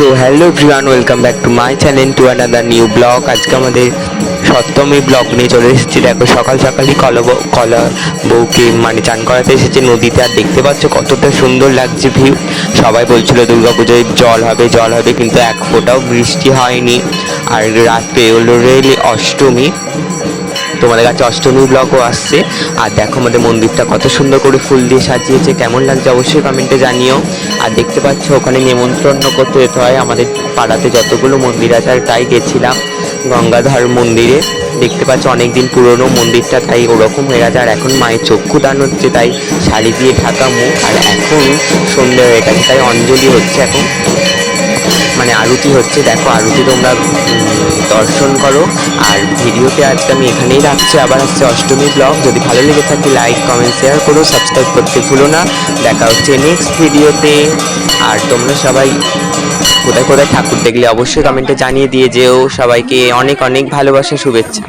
So hello everyone welcome back to my channel to another new vlog আজকে আমাদের সপ্তমী blog নিয়ে চলে এসেছি। দেখো, সকাল সকালই কলা বউ- কলা বউকে মানে চান করাতে এসেছে নদীতে। আর দেখতে পাচ্ছ কতটা সুন্দর লাগছে ভিউ সবাই বলছিল দুর্গা পুজোয় জল হবে জল হবে। কিন্তু এক ফোঁটাও বৃষ্টি হয়নি। আর রাত্রে হলো রেলি অষ্টমী। তোমাদের কাছে অষ্টমী ব্লগও আসছে। আর দেখো আমাদের মন্দিরটা কত সুন্দর করে ফুল দিয়ে সাজিয়েছে, কেমন লাগছে অবশ্যই কমেন্টে জানিও। আর দেখতে পাচ্ছ ওখানে নিমন্ত্রণ করতে যেতে হয় আমাদের পাড়াতে যতগুলো মন্দির আছে, আর তাই গেছিলাম গঙ্গাধর মন্দিরে। দেখতে পাচ্ছ অনেকদিন পুরনো মন্দিরটা, তাই ওরকম হয়ে গেছে। আর এখন মায়ের চক্ষু দান হচ্ছে, তাই শাড়ি দিয়ে ঢাকা মুখ। আর এখন সন্ধ্যে হয়ে গেছে, তাই অঞ্জলি হচ্ছে এখন। মানে আরতি হচ্ছে। দেখো, আরতি তোমরা দর্শন করো। আর ভিডিওতে আজকে আমি এখানেই রাখছি। আবার আসছে অষ্টমী ব্লগ। যদি ভালো লেগে থাকে লাইক কমেন্ট শেয়ার করো। সাবস্ক্রাইব করতে ভুলো না। দেখা হচ্ছে নেক্সট ভিডিওতে। আর তোমরা সবাই কোথায় কোথায় ঠাকুর দেখলে, অবশ্যই কমেন্টে জানিয়ে দিয়ে যেও। সবাইকে অনেক অনেক ভালোবাসা, শুভেচ্ছা।